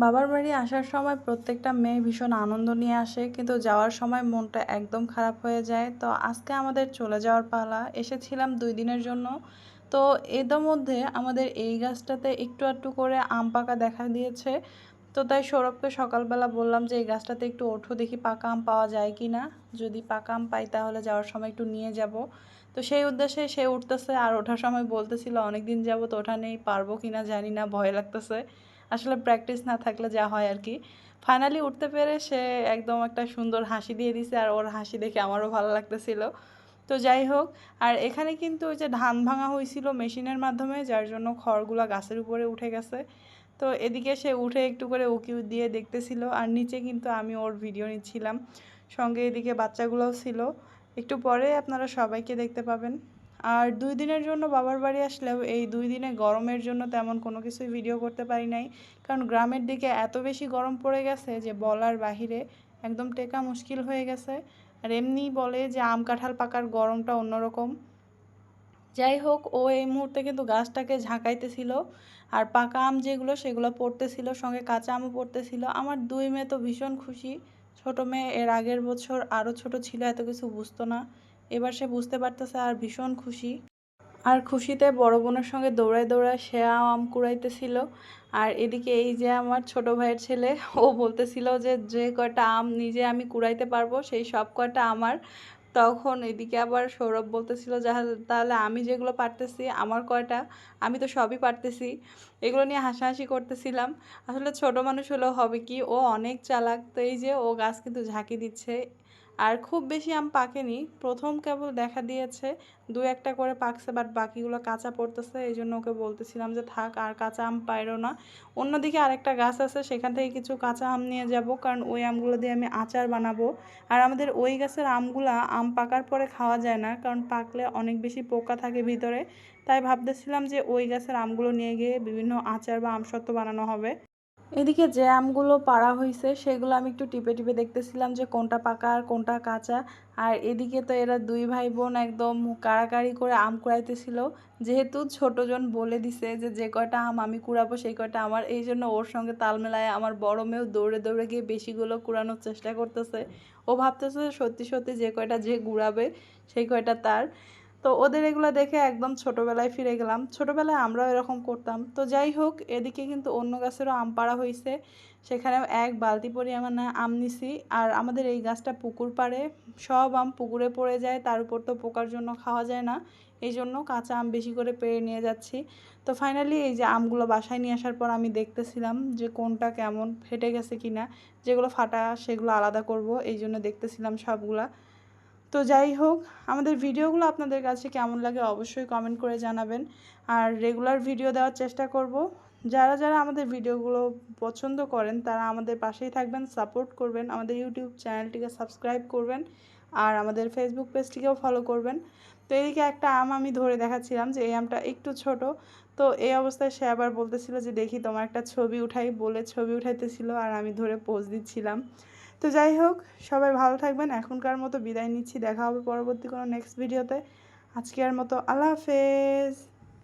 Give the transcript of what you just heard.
বাবার বাড়ি আসার সময় প্রত্যেকটা মেয়ে ভীষণ আনন্দ নিয়ে আসে, কিন্তু যাওয়ার সময় মনটা একদম খারাপ হয়ে যায়। তো আজকে আমাদের চলে যাওয়ার পালা, এসেছিলাম দুই দিনের জন্য। তো এদের মধ্যে আমাদের এই গাছটাতে একটু একটু করে আম পাকা দেখা দিয়েছে। তো তাই সৌরভকে সকালবেলা বললাম যে, এই গাছটাতে একটু ওঠো, দেখি পাকা আম পাওয়া যায় কি না। যদি পাকা আম পাই তাহলে যাওয়ার সময় একটু নিয়ে যাব। তো সেই উদ্দেশ্যে সে উঠতেছে আর ওঠার সময় বলতেছিল অনেক দিন যাব তো ওঠা নেই, পারব কি না জানি না, ভয় লাগতেছে। আসলে প্র্যাকটিস না থাকলে যা হয় আর কি। ফাইনালি উঠতে পেরে সে একদম একটা সুন্দর হাসি দিয়ে দিছে আর ওর হাসি দেখে আমারও ভালো লাগতেছিল। তো যাই হোক, আর এখানে কিন্তু ওই যে ধান ভাঙা হয়েছিল মেশিনের মাধ্যমে, যার জন্য খড়গুলা গাছের উপরে উঠে গেছে। তো এদিকে সে উঠে একটু করে উকি দিয়ে দেখতেছিল আর নিচে কিন্তু আমি ওর ভিডিও নিচ্ছিলাম। সঙ্গে এদিকে বাচ্চাগুলোও ছিল। একটু পরে আপনারা সবাইকে দেখতে পাবেন। আর দুই দিনের জন্য বাবার বাড়ি আসলেও এই দুই দিনে গরমের জন্য তেমন কোনো কিছুই ভিডিও করতে পারি নাই। কারণ গ্রামের দিকে এত বেশি গরম পড়ে গেছে যে বলার বাহিরে একদম টেকা মুশকিল হয়ে গেছে। আর এমনি বলে যে আম কাঁঠাল পাকার গরমটা অন্যরকম। যাই হোক, ও এই মুহূর্তে কিন্তু গাছটাকে ঝাঁকাইতেছিল। আর পাকা আম যেগুলো, সেগুলো পড়তেছিল, সঙ্গে কাঁচা আমও পড়তেছিল। আমার দুই মেয়ে তো ভীষণ খুশি। ছোট মেয়ে এর আগের বছর আরও ছোট ছিল, এত কিছু বুঝতো না। এবার সে বুঝতে পারতেছে আর ভীষণ খুশি। আর খুশিতে বড় বোনের সঙ্গে দৌড়ায় দৌড়ায় সে আম কুড়াইতেছিল। আর এদিকে এই যে আমার ছোট ভাইয়ের ছেলে, ও বলতেছিল যে যে কয়টা আম নিজে আমি কুড়াইতে পারব, সেই সব কয়টা আমার। তখন এদিকে আবার সৌরভ বলতেছিল যা তাহলে আমি যেগুলো পারতেছি, আমার কয়টা? আমি তো সবই পারতেছি। এগুলো নিয়ে হাসাহাসি করতেছিলাম। আসলে ছোট মানুষ হলেও হবে কি, ও অনেক চালাক। তো এই যে ও গাছ কিন্তু ঝাঁকি দিচ্ছে। আর খুব বেশি আম পাকেনি। প্রথম কেবল দেখা দিয়েছে, দু একটা করে পাকছে বাট বাকিগুলো কাঁচা পড়তেছে, এই জন্য ওকে বলতেছিলাম যে থাক, আর কাঁচা আম পাইরো না। অন্যদিকে আরেকটা গাছ আছে, সেখান থেকে কিছু কাঁচা আম নিয়ে যাব, কারণ ওই আমগুলো দিয়ে আমি আচার বানাবো। আর আমাদের ওই গাছের আমগুলা আম পাকার পরে খাওয়া যায় না, কারণ পাকলে অনেক বেশি পোকা থাকে ভিতরে। তাই ভাবতেছিলাম যে ওই গাছের আমগুলো নিয়ে গিয়ে বিভিন্ন আচার বা আমসত্ত্ব বানানো হবে। এদিকে যে আমগুলো পাড়া হয়েছে সেগুলো আমি একটু টিপে টিপে দেখতেছিলাম যে কোনটা পাকা আর কোনটা কাঁচা। আর এদিকে তো এরা দুই ভাই বোন একদম কাড়াকাড়ি করে আম কুড়াইতেছিল। যেহেতু ছোটজন বলে দিছে যে যে কয়টা আম আমি কুড়াবো, সেই কয়টা আমার। এই জন্য ওর সঙ্গে তাল মেলায় আমার বড় মেয়েও দৌড়ে দৌড়ে গিয়ে বেশিগুলো কুড়ানোর চেষ্টা করতেছে। ও ভাবতেছে সত্যি সত্যি যে কয়টা যে গুড়াবে, সেই কয়টা তার। তো ওদের এগুলো দেখে একদম ছোটোবেলায় ফিরে গেলাম। ছোটোবেলায় আমরাও এরকম করতাম। তো যাই হোক, এদিকে কিন্তু অন্য গাছেরও আম পাড়া হয়েছে সেখানেও এক বালতি পরিমাণে আম নিছি। আর আমাদের এই গাছটা পুকুর পাড়ে। সব আম পুকুরে পড়ে যায়, তার উপর তো পোকার জন্য খাওয়া যায় না। এই জন্য কাঁচা আম বেশি করে পেরে নিয়ে যাচ্ছি। তো ফাইনালি এই যে আমগুলো বাসায় নিয়ে আসার পর আমি দেখতেছিলাম যে কোনটা কেমন, ফেটে গেছে কিনা। যেগুলো ফাটা সেগুলো আলাদা করব। এই জন্য দেখতেছিলাম সবগুলা। তো যাই হোক, আমাদের ভিডিওগুলো আপনাদের কাছে কেমন লাগে অবশ্যই কমেন্ট করে জানাবেন। আর রেগুলার ভিডিও দেওয়ার চেষ্টা করব। যারা যারা আমাদের ভিডিওগুলো পছন্দ করেন, তারা আমাদের পাশেই থাকবেন সাপোর্ট করবেন, আমাদের ইউটিউব চ্যানেলটিকে সাবস্ক্রাইব করবেন, আর আমাদের ফেসবুক পেজটিকেও ফলো করবেন। তো এদিকে একটা আম আমি ধরে দেখাচ্ছিলাম যে এই আমটা একটু ছোট, তো এই অবস্থায় সে আবার বলতেছিল যে, দেখি তোমার একটা ছবি উঠাই, বলে ছবি উঠাইতেছিল, আর আমি ধরে পোজ দিচ্ছিলাম। তো যাই হোক, সবাই ভালো থাকবেন। এখনকার মতো বিদায় নিচ্ছি। দেখা হবে পরবর্তী কোনো নেক্সট ভিডিওতে আজকের মতো আল্লাহ হাফেজ।